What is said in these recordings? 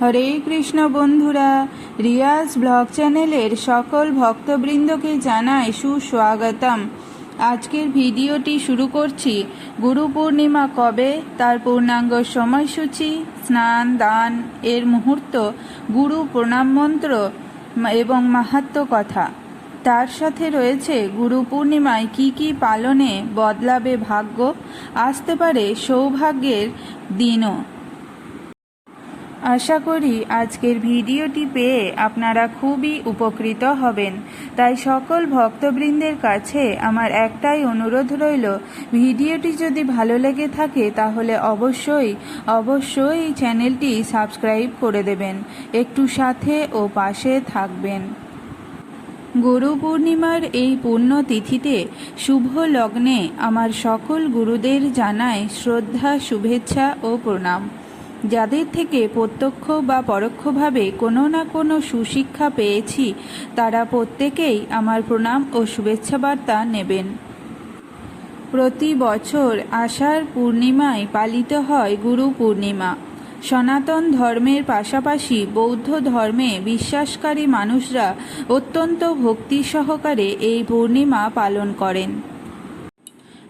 হরে কৃষ্ণ বন্ধুরা, রিয়াজ ব্লগ চ্যানেলের সকল ভক্তবৃন্দকে জানাই সুস্বাগতম। আজকের ভিডিওটি শুরু করছি, গুরু পূর্ণিমা কবে, তার পূর্ণাঙ্গ সময়সূচি, স্নান, দান, এর মুহূর্ত, গুরু প্রণাম মন্ত্র এবং মাহাত্ম কথা। তার সাথে রয়েছে গুরু পূর্ণিমায় কি কি পালনে বদলাবে ভাগ্য, আসতে পারে সৌভাগ্যের দিনও। আশা করি আজকের ভিডিওটি পেয়ে আপনারা খুবই উপকৃত হবেন। তাই সকল ভক্তবৃন্দের কাছে আমার একটাই অনুরোধ রইল, ভিডিওটি যদি ভালো লেগে থাকে তাহলে অবশ্যই অবশ্যই চ্যানেলটি সাবস্ক্রাইব করে দেবেন। একটু সাথে ও পাশে থাকবেন। গুরু পূর্ণিমার এই পুণ্য তিথিতে শুভ লগ্নে আমার সকল গুরুদের জানাই শ্রদ্ধা, শুভেচ্ছা ও প্রণাম। যাদের থেকে প্রত্যক্ষ বা পরোক্ষভাবে কোনো না কোনো সুশিক্ষা পেয়েছি, তারা প্রত্যেকেই আমার প্রণাম ও শুভেচ্ছা বার্তা নেবেন। প্রতি বছর আষাঢ় পূর্ণিমায় পালিত হয় গুরু পূর্ণিমা। সনাতন ধর্মের পাশাপাশি বৌদ্ধ ধর্মে বিশ্বাসকারী মানুষরা অত্যন্ত ভক্তি সহকারে এই পূর্ণিমা পালন করেন।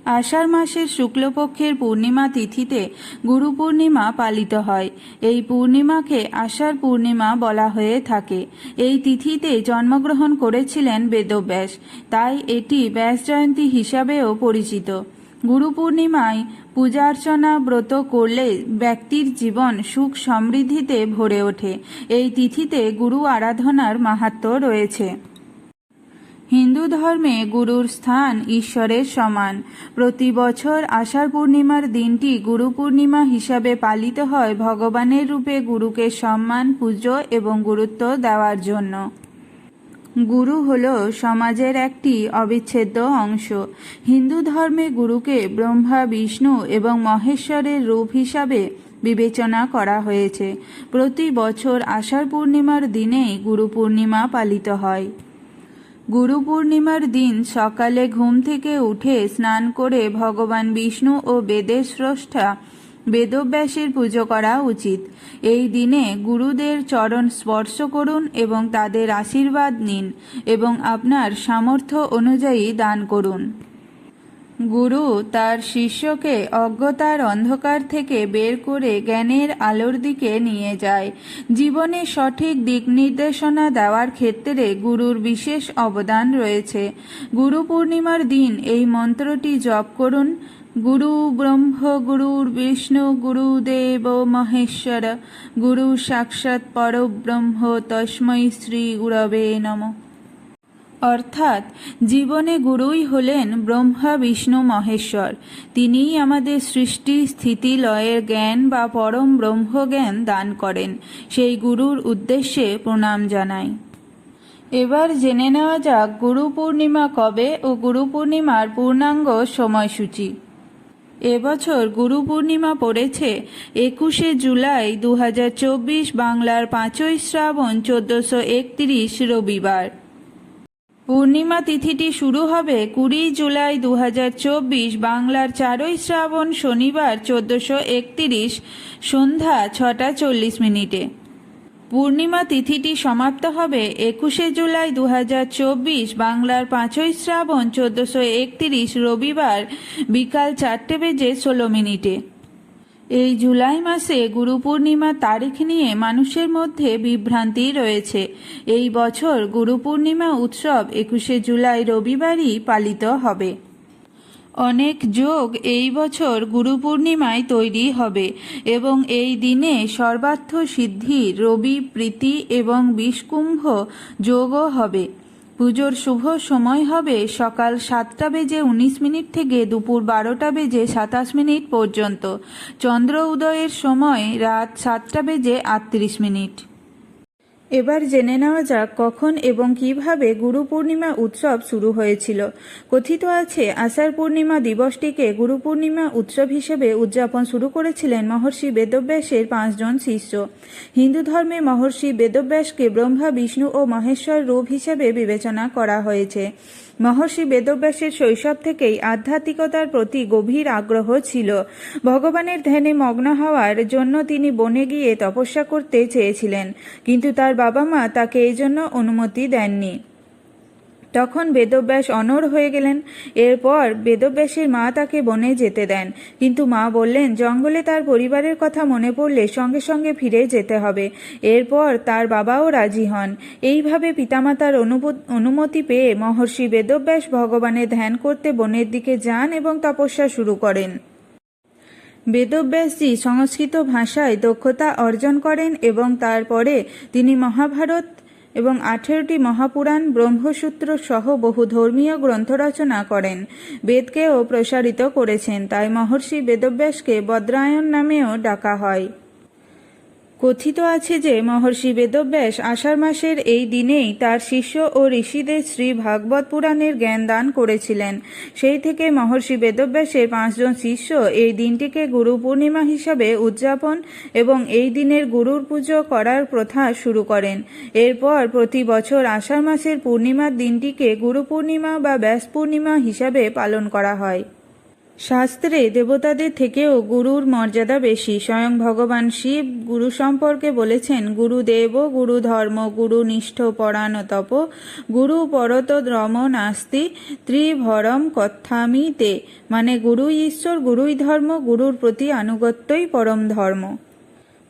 আষাঢ় মাসের শুক্লপক্ষের পূর্ণিমা তিথিতে গুরু পূর্ণিমা পালিত হয়। এই পূর্ণিমাকে আষাঢ় পূর্ণিমা বলা হয়ে থাকে। এই তিথিতে জন্মগ্রহণ করেছিলেন বেদব্যাস। তাই এটি ব্যাস জয়ন্তী হিসাবেও পরিচিত। গুরু পূর্ণিমায় পূজার্চনা ব্রত করলে ব্যক্তির জীবন সুখ সমৃদ্ধিতে ভরে ওঠে। এই তিথিতে গুরু আরাধনার মাহাত্ম রয়েছে। হিন্দু ধর্মে গুরুর স্থান ঈশ্বরের সমান। প্রতি বছর আষাঢ় পূর্ণিমার দিনটি গুরু পূর্ণিমা হিসাবে পালিত হয় ভগবানের রূপে গুরুকে সম্মান, পুজো এবং গুরুত্ব দেওয়ার জন্য। গুরু হল সমাজের একটি অবিচ্ছেদ্য অংশ। হিন্দু ধর্মে গুরুকে ব্রহ্মা, বিষ্ণু এবং মহেশ্বরের রূপ হিসাবে বিবেচনা করা হয়েছে। প্রতি বছর আষাঢ় পূর্ণিমার দিনেই গুরু পূর্ণিমা পালিত হয়। গুরু পূর্ণিমার দিন সকালে ঘুম থেকে উঠে স্নান করে ভগবান বিষ্ণু ও বেদের স্রষ্টা বেদব্যাসের পুজো করা উচিত। এই দিনে গুরুদের চরণ স্পর্শ করুন এবং তাদের আশীর্বাদ নিন এবং আপনার সামর্থ্য অনুযায়ী দান করুন। গুরু তার শিষ্যকে অজ্ঞতার অন্ধকার থেকে বের করে জ্ঞানের আলোর দিকে নিয়ে যায়। জীবনে সঠিক দিক নির্দেশনা দেওয়ার ক্ষেত্রে গুরুর বিশেষ অবদান রয়েছে। গুরু পূর্ণিমার দিন এই মন্ত্রটি জপ করুন। গুরু ব্রহ্ম গুরুর বিষ্ণু গুরুদেব মহেশ্বর, গুরু সাক্ষাৎ পরব্রহ্ম, তস্মৈ শ্রী গুরবে নমঃ। অর্থাৎ জীবনে গুরুই হলেন ব্রহ্মা, বিষ্ণু, মহেশ্বর। তিনিই আমাদের সৃষ্টি, স্থিতি, লয়ের জ্ঞান বা পরম ব্রহ্মজ্ঞান দান করেন। সেই গুরুর উদ্দেশ্যে প্রণাম জানাই। এবার জেনে নেওয়া যাক গুরু পূর্ণিমা কবে ও গুরু পূর্ণিমার পূর্ণাঙ্গ সময়সূচি। এবছর গুরু পূর্ণিমা পড়েছে একুশে জুলাই দু হাজার চব্বিশ বাংলার পাঁচই শ্রাবণ চোদ্দশো রবিবার। পূর্ণিমা তিথিটি শুরু হবে কুড়ি জুলাই দু হাজার চব্বিশ বাংলার চারই শ্রাবণ শনিবার চোদ্দশো একতিরিশ সন্ধ্যা ছটা চল্লিশ মিনিটে। পূর্ণিমা তিথিটি সমাপ্ত হবে একুশে জুলাই দু হাজার চব্বিশ বাংলার পাঁচই শ্রাবণ চোদ্দশো একতিরিশ রবিবার বিকাল চারটে বেজে ষোলো মিনিটে। এই জুলাই মাসে গুরু পূর্ণিমা তারিখ নিয়ে মানুষের মধ্যে বিভ্রান্তি রয়েছে। এই বছর গুরু পূর্ণিমা উৎসব একুশে জুলাই রবিবারই পালিত হবে। অনেক যোগ এই বছর গুরু পূর্ণিমায় তৈরি হবে এবং এই দিনে সর্বার্থ সিদ্ধি, রবি, প্রীতি এবং বিষকুম্ভ যোগও হবে। পুজোর শুভ সময় হবে সকাল সাতটা বেজে উনিশ মিনিট থেকে দুপুর বারোটা বেজে সাতাশ মিনিট পর্যন্ত। চন্দ্র উদয়ের সময় রাত সাতটা বেজে আটত্রিশ মিনিট। এবার জেনে নেওয়া যাক কখন এবং কীভাবে গুরু পূর্ণিমা উৎসব শুরু হয়েছিল। কথিত আছে, আষাঢ় পূর্ণিমা দিবসটিকে গুরু পূর্ণিমা উৎসব হিসেবে উদযাপন শুরু করেছিলেন মহর্ষি বেদব্যাসের পাঁচজন শিষ্য। হিন্দু ধর্মে মহর্ষি বেদব্যাসকে ব্রহ্মা, বিষ্ণু ও মহেশ্বর রূপ হিসেবে বিবেচনা করা হয়েছে। মহর্ষি বেদব্যাসের শৈশব থেকেই আধ্যাত্মিকতার প্রতি গভীর আগ্রহ ছিল। ভগবানের ধ্যানে মগ্ন হওয়ার জন্য তিনি বনে গিয়ে তপস্যা করতে চেয়েছিলেন, কিন্তু তার বাবা মা তাকে এই জন্য অনুমতি দেননি। তখন বেদব্যাস অনড় হয়ে গেলেন। এরপর বেদব্যাসের মা তাকে বনে যেতে দেন। কিন্তু মা বললেন, জঙ্গলে তার পরিবারের কথা মনে পড়লে সঙ্গে সঙ্গে ফিরে যেতে হবে। এরপর তার বাবাও রাজি হন। এইভাবে পিতামাতার অনুমতি পেয়ে মহর্ষি বেদব্যাস ভগবানের ধ্যান করতে বনের দিকে যান এবং তপস্যা শুরু করেন। বেদব্যাসজি সংস্কৃত ভাষায় দক্ষতা অর্জন করেন এবং তারপরে তিনি মহাভারত এবং আঠেরোটি মহাপুরাণ ব্রহ্মসূত্র সহ বহু ধর্মীয় গ্রন্থ রচনা করেন। বেদকেও প্রসারিত করেছেন, তাই মহর্ষি বেদব্যাসকে বদ্রায়ণ নামেও ডাকা হয়। কথিত আছে যে মহর্ষি বেদব্যাস আষাঢ় মাসের এই দিনেই তার শিষ্য ও ঋষিদের শ্রী ভাগবত পুরাণের জ্ঞান দান করেছিলেন। সেই থেকে মহর্ষি বেদব্যাসের পাঁচজন শিষ্য এই দিনটিকে গুরু পূর্ণিমা হিসাবে উদযাপন এবং এই দিনের গুরুর পুজো করার প্রথা শুরু করেন। এরপর প্রতি বছর আষাঢ় মাসের পূর্ণিমার দিনটিকে গুরু পূর্ণিমা বা ব্যাস পূর্ণিমা হিসাবে পালন করা হয়। শাস্ত্রে দেবতাদের থেকেও গুরুর মর্যাদা বেশি। স্বয়ং ভগবান শিব গুরু সম্পর্কে বলেছেন, গুরু দেব, গুরু ধর্ম, গুরু নিষ্ঠ, পরাণ, তপ, গুরু পরত রম নাস্তি, ত্রিভরম কথামিতে মানে গুরু ঈশ্বর, গুরুই ধর্ম, গুরুর প্রতি আনুগত্যই পরম ধর্ম।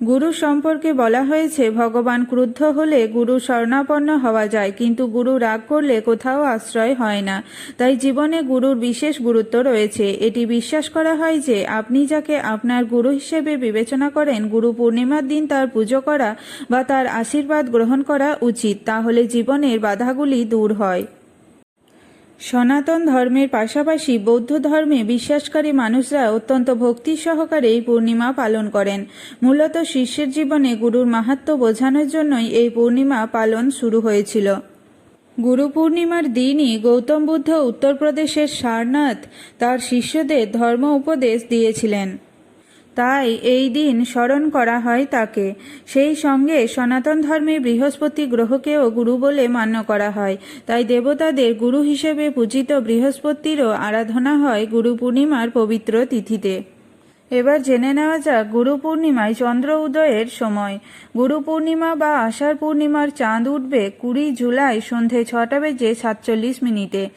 গুরু সম্পর্কে বলা হয়েছে, ভগবান ক্রুদ্ধ হলে গুরু শরণাপন্ন হওয়া যায়, কিন্তু গুরু রাগ করলে কোথাও আশ্রয় হয় না। তাই জীবনে গুরুর বিশেষ গুরুত্ব রয়েছে। এটি বিশ্বাস করা হয় যে, আপনি যাকে আপনার গুরু হিসেবে বিবেচনা করেন, গুরু পূর্ণিমার দিন তার পুজো করা বা তার আশীর্বাদ গ্রহণ করা উচিত, তাহলে জীবনের বাধাগুলি দূর হয়। সনাতন ধর্মের পাশাপাশি বৌদ্ধ ধর্মে বিশ্বাসকারী মানুষরা অত্যন্ত ভক্তি সহকারে এই পূর্ণিমা পালন করেন। মূলত শিষ্যের জীবনে গুরুর মাহাত্ম বোঝানোর জন্যই এই পূর্ণিমা পালন শুরু হয়েছিল। গুরু পূর্ণিমার দিনই গৌতম বুদ্ধ উত্তরপ্রদেশের সারনাথ তার শিষ্যদের ধর্ম উপদেশ দিয়েছিলেন। তাই এই দিন স্মরণ করা হয় তাকে। সেই সঙ্গে সনাতন ধর্মে বৃহস্পতি গ্রহকেও গুরু বলে মান্য করা হয়। তাই দেবতাদের গুরু হিসেবে পূজিত বৃহস্পতিরও আরাধনা হয় গুরু পূর্ণিমার পবিত্র তিথিতে। এবার জেনে নেওয়া যাক গুরু পূর্ণিমায় চন্দ্র উদয়ের সময়। গুরু পূর্ণিমা বা আষাঢ় পূর্ণিমার চাঁদ উঠবে কুড়ি জুলাই সন্ধে ছটা বেজে সাতচল্লিশ মিনিটে।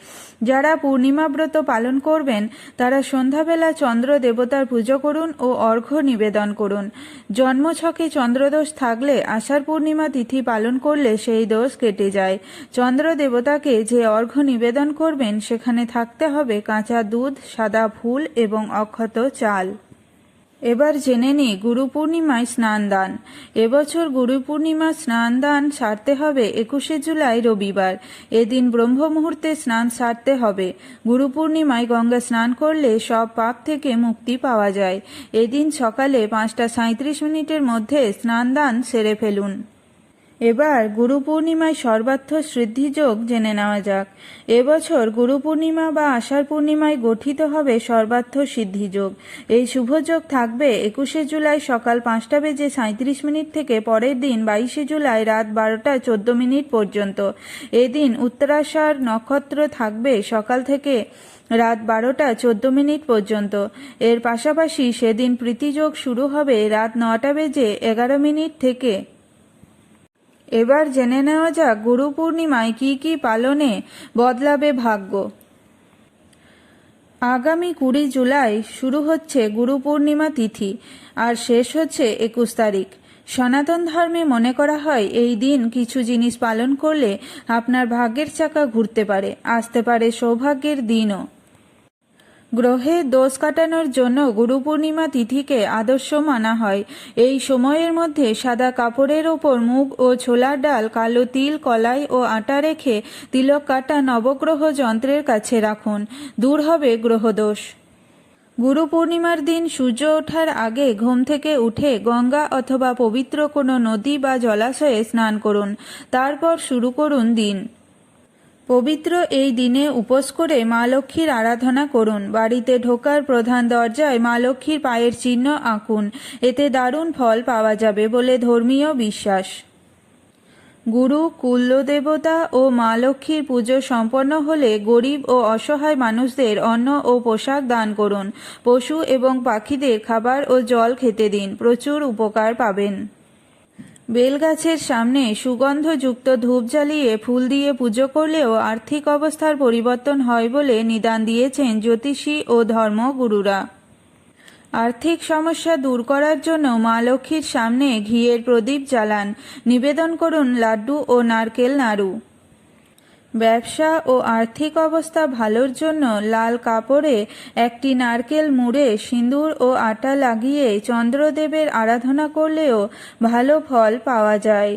যারা পূর্ণিমা ব্রত পালন করবেন, তারা সন্ধ্যাবেলা চন্দ্র দেবতার পুজো করুন ও অর্ঘ্য নিবেদন করুন। জন্মছকে চন্দ্রদোষ থাকলে আষাঢ় পূর্ণিমা তিথি পালন করলে সেই দোষ কেটে যায়। চন্দ্র দেবতাকে যে অর্ঘ্য নিবেদন করবেন, সেখানে থাকতে হবে কাঁচা দুধ, সাদা ফুল এবং অক্ষত চাল। এবার জেনে নি গুরু পূর্ণিমায় স্নান দান। এবছর গুরু পূর্ণিমা স্নান দান সারতে হবে একুশে জুলাই রবিবার। এদিন ব্রহ্ম মুহূর্তে স্নান সারতে হবে। গুরু পূর্ণিমায় গঙ্গা স্নান করলে সব পাপ থেকে মুক্তি পাওয়া যায়। এদিন সকালে পাঁচটা সাঁত্রিশ মিনিটের মধ্যে স্নান দান সেরে ফেলুন। এবার গুরু পূর্ণিমায় সর্বার্থ সিদ্ধিযোগ জেনে নেওয়া যাক। এবছর গুরু পূর্ণিমা বা আষাঢ় পূর্ণিমায় গঠিত হবে সর্বার্থ সিদ্ধিযোগ। এই শুভযোগ থাকবে একুশে জুলাই সকাল পাঁচটা বেজে সাঁত্রিশ মিনিট থেকে পরের দিন বাইশে জুলাই রাত বারোটা চোদ্দ মিনিট পর্যন্ত। এদিন উত্তরাষাঢ় নক্ষত্র থাকবে সকাল থেকে রাত বারোটা চোদ্দ মিনিট পর্যন্ত। এর পাশাপাশি সেদিন প্রীতিযোগ শুরু হবে রাত নটা বেজে এগারো মিনিট থেকে। এবার জেনে নেওয়া যাক, গুরু পূর্ণিমায় কি কি পালনে বদলাবে ভাগ্য। আগামী কুড়ি জুলাই শুরু হচ্ছে গুরু পূর্ণিমা তিথি, আর শেষ হচ্ছে একুশ তারিখ। সনাতন ধর্মে মনে করা হয়, এই দিন কিছু জিনিস পালন করলে আপনার ভাগ্যের চাকা ঘুরতে পারে, আসতে পারে সৌভাগ্যের দিনও। গ্রহে দোষ কাটানোর জন্য গুরু পূর্ণিমা তিথিকে আদর্শ মানা হয়। এই সময়ের মধ্যে সাদা কাপড়ের ওপর মুগ ও ছোলার ডাল, কালো তিল, কলাই ও আটা রেখে তিলক কাটা নবগ্রহ যন্ত্রের কাছে রাখুন। দূর হবে গ্রহদোষ। গুরু পূর্ণিমার দিন সূর্য ওঠার আগে ঘুম থেকে উঠে গঙ্গা অথবা পবিত্র কোনো নদী বা জলাশয়ে স্নান করুন। তারপর শুরু করুন দিন। পবিত্র এই দিনে উপোস করে মা লক্ষ্মীর আরাধনা করুন। বাড়িতে ঢোকার প্রধান দরজায় মা লক্ষ্মীর পায়ের চিহ্ন আঁকুন। এতে দারুণ ফল পাওয়া যাবে বলে ধর্মীয় বিশ্বাস। গুরু কুল্য দেবতা ও মা লক্ষ্মীর পুজো সম্পন্ন হলে গরিব ও অসহায় মানুষদের অন্ন ও পোশাক দান করুন। পশু এবং পাখিদের খাবার ও জল খেতে দিন। প্রচুর উপকার পাবেন। বেলগাছের সামনে সুগন্ধযুক্ত ধূপ জ্বালিয়ে ফুল দিয়ে পুজো করলেও আর্থিক অবস্থার পরিবর্তন হয় বলে নিদান দিয়েছেন জ্যোতিষী ও ধর্মগুরুরা। আর্থিক সমস্যা দূর করার জন্য মা লক্ষ্মীর সামনে ঘিয়ের প্রদীপ জ্বালান। নিবেদন করুন লাড্ডু ও নারকেল নাড়ু। ব্যবসা ও আর্থিক অবস্থা ভালোর জন্য লাল কাপড়ে একটি নারকেল মুড়ে সিঁদুর ও আটা লাগিয়ে চন্দ্রদেবের আরাধনা করলেও ভালো ফল পাওয়া যায়।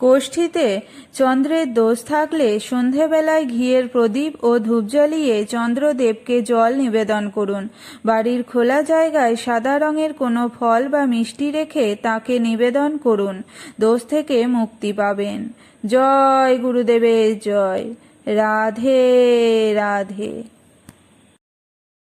কোষ্ঠীতে চন্দ্রের দোষ থাকলে সন্ধেবেলায় ঘিয়ের প্রদীপ ও ধূপ জ্বালিয়ে চন্দ্রদেবকে জল নিবেদন করুন। বাড়ির খোলা জায়গায় সাদা রঙের কোনো ফল বা মিষ্টি রেখে তাকে নিবেদন করুন। দোষ থেকে মুক্তি পাবেন। জয় গুরুদেবের জয়। রাধে রাধে।